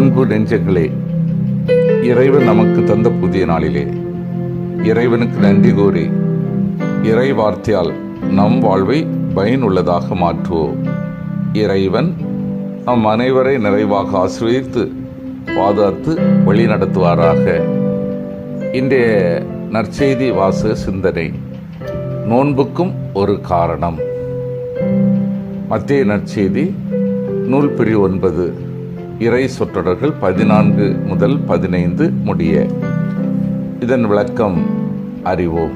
அன்பு நெஞ்சங்களே இறைவன் நமக்கு தந்த புதிய நாளிலே. இறைவனுக்கு நன்றி கூறி இறை வார்த்தையால் நம் வாழ்வை பயனுள்ளதாக மாற்றுவோம். இறைவன் நம் அனைவரை நிறைவாக ஆசிரியத்து பாதுகாத்து வழி நடத்துவாராக இன்றைய நற்செய்தி வாச சிந்தனை நோன்புக்கும் ஒரு காரணம். மத்திய நற்செய்தி நூல் பிரிவு ஒன்பது. இறை சொற்றொடர்கள் பதினான்கு முதல் பதினைந்து முடிய. இதன் விளக்கம் அறிவோம்.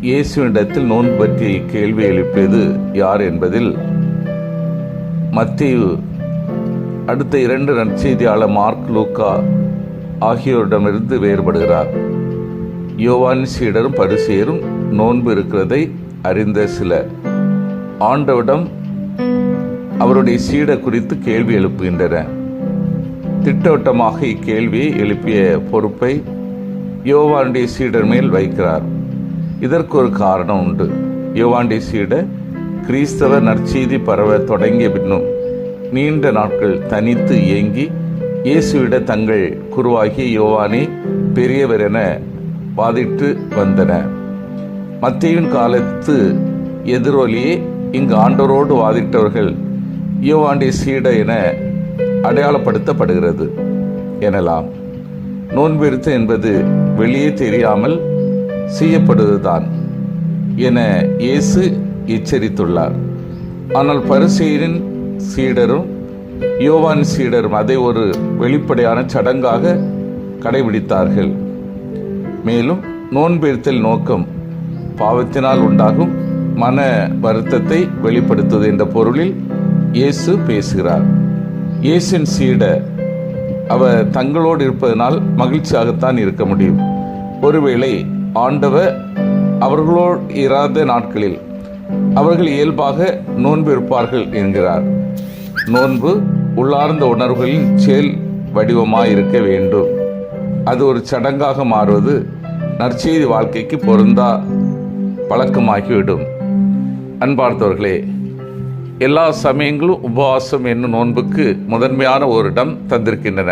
இயேசுவிடத்தில் நோன்பு பற்றி கேள்வி எழுப்பியது யார் என்பதில் மத்திய அடுத்த இரண்டு நற்செய்தியாளர் மார்க் லூக்கா ஆகியோரிடமிருந்து வேறுபடுகிறார். யோவான் சீடரும் பரிசேரும் நோன்பு இருக்கிறதை அறிந்த சில ஆண்டவிடம் அவருடைய சீட குறித்து கேள்வி எழுப்புகின்றன. திட்டவட்டமாக இக்கேள்வியை எழுப்பிய பொறுப்பை யோவானுடைய சீடர் மேல் வைக்கிறார். இதற்கு ஒரு காரணம் உண்டு. யோவானுடைய சீடர் கிறிஸ்தவ நற்செய்தி பரவ தொடங்கிய பின்னும் நீண்ட நாட்கள் தனித்து இயங்கி இயேசுவிட தங்கள் குருவாகிய யோவானே பெரியவர் என வாதிட்டு வந்தன. மத்தியின் காலத்து எதிரொலியே இங்கு ஆண்டோரோடு வாதிட்டவர்கள் யோவாண்டிய சீடை என அடையாளப்படுத்தப்படுகிறது எனலாம். நோன்பிருத்து என்பது வெளியே தெரியாமல் செய்யப்படுவதுதான் என இயேசு எச்சரித்துள்ளார். ஆனால் பரிசெயரின் சீடரும் யோவான் சீடரும் அதை ஒரு வெளிப்படையான சடங்காக கடைபிடித்தார்கள். மேலும் நோன்பிருத்தல் நோக்கம் பாவத்தினால் உண்டாகும் மன வருத்தத்தை வெளிப்படுத்துவது என்ற பொருளில் இயேசு பேசுகிறார். இயேசின் சீட அவர் தங்களோடு இருப்பதனால் மகிழ்ச்சியாகத்தான் இருக்க முடியும். ஒருவேளை ஆண்டவர் அவர்களோடு இராத நாட்களில் அவர்கள் இயல்பாக நோன்பு இருப்பார்கள் என்கிறார். நோன்பு உள்ளார்ந்த உணர்வுகளின் செயல் வடிவமாக இருக்க வேண்டும். அது ஒரு சடங்காக மாறுவது நற்செய்தி வாழ்க்கைக்கு பொருந்தா பழக்கமாகிவிடும். அன்பார்ந்தவர்களே எல்லா சமயங்களும் உபவாசம் என்னும் நோன்புக்கு முதன்மையான ஒரு இடம் தந்திருக்கின்றன.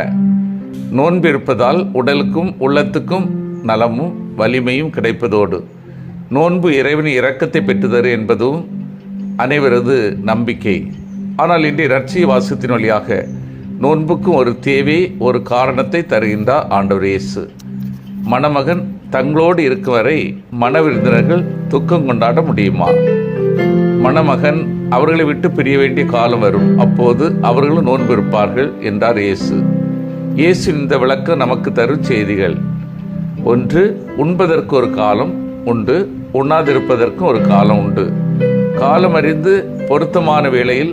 நோன்பு இருப்பதால் உடலுக்கும் உள்ளத்துக்கும் நலமும் வலிமையும் கிடைப்பதோடு நோன்பு இறைவனின் இரக்கத்தை பெற்றுதரு என்பதும் அனைவரது நம்பிக்கை. ஆனால் இன்றைய நற்சிய வாசத்தின் வழியாக நோன்புக்கும் ஒரு தேவை ஒரு காரணத்தை தருகின்றார் ஆண்டவர் இயேசு. மணமகன் தங்களோடு இருக்கும் வரை மணவிருந்தினர்கள் துக்கம் கொண்டாட முடியுமா? மணமகன் அவர்களை விட்டு பிரிய வேண்டிய காலம் வரும். அப்போது அவர்களும் நோன்பு இருப்பார்கள் என்றார் இயேசு. இயேசு இந்த விளக்கம் நமக்கு தரும் செய்திகள். ஒன்று உண்பதற்கு ஒரு காலம் உண்டு. உண்ணாதிருப்பதற்கும் ஒரு காலம் உண்டு. காலம் அறிந்து பொருத்தமான வேளையில்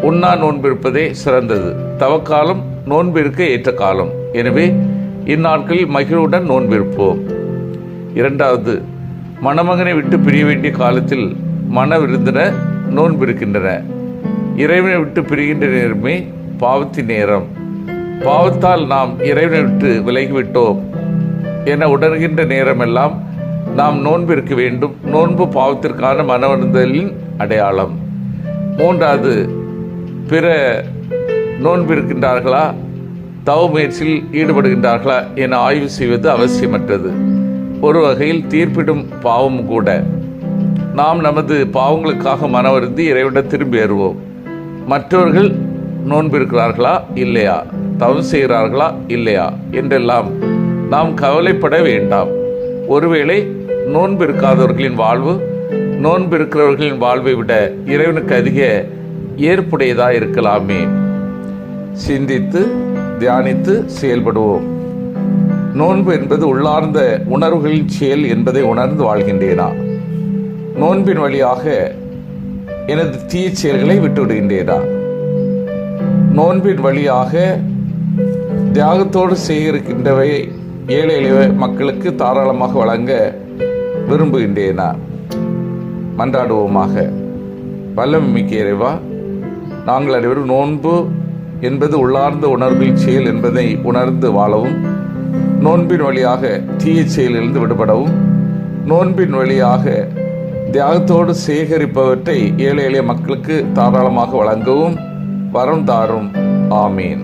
உண்ணா நோன்பிருப்பதே சிறந்தது. தவக்காலம் நோன்பிருக்க ஏற்ற காலம். எனவே இந்நாட்களில் மகிழ்வுடன் நோன்பிருப்போம் இரண்டாவது மணமகனை விட்டு பிரிய வேண்டிய காலத்தில் மன விருந்தினர் நோன்பிருக்கின்றன. இறைவனை விட்டு பிரிகின்ற நேரமே பாவத்தின் நேரம். பாவத்தால் நாம் இறைவனை விட்டு விலகிவிட்டோம் என உணர்கின்ற நேரமெல்லாம் நாம் நோன்பு இருக்க வேண்டும். நோன்பு பாவத்திற்கான மனவருந்தலின் அடையாளம். மூன்றாவது பிற நோன்பு இருக்கின்றார்களா தவ முயற்சியில் ஈடுபடுகின்றார்களா என ஆய்வு செய்வது அவசியமற்றது. ஒரு வகையில் தீர்ப்பிடும் பாவம் கூட. நாம் நமது பாவங்களுக்காக மனவருந்தி இறைவிடம் திரும்பி வருவோம். மற்றவர்கள் நோன்பு இருக்கிறார்களா இல்லையா? தவறு செய்கிறார்களா? இல்லையா? என்றெல்லாம் நாம் கவலைப்பட வேண்டாம். ஒருவேளை நோன்பு இருக்காதவர்களின் வாழ்வு நோன்பு இருக்கிறவர்களின் வாழ்வை விட இறைவனுக்கு அதிக ஏற்புடையதாக இருக்கலாமே. சிந்தித்து தியானித்து செயல்படுவோம். நோன்பு என்பது உள்ளார்ந்த உணர்வுகளின் செயல் என்பதை உணர்ந்து வாழ்கின்றேனா? நோன்பின் வழியாக எனது தீய செயல்களை விட்டுவிடுகின்றேனா? நோன்பின் வழியாக தியாகத்தோடு செய்திருக்கின்றவை ஏழை எளிய மக்களுக்கு தாராளமாக வழங்க விரும்புகின்றேனா? மன்றாடுவோமாக. வல்லம் மிக்க இறைவா நாங்கள் அனைவரும் நோன்பு என்பது உள்ளார்ந்த உணர்வில் செயல் என்பதை உணர்ந்து வாழவும் நோன்பின் வழியாக தீய செயலிலிருந்து விடுபடவும் நோன்பின் வழியாக தியாகத்தோடு சேகரிப்பவற்றை ஏழை எளிய மக்களுக்கு தாராளமாக வழங்கவும் வரம் தாரும். ஆமீன்.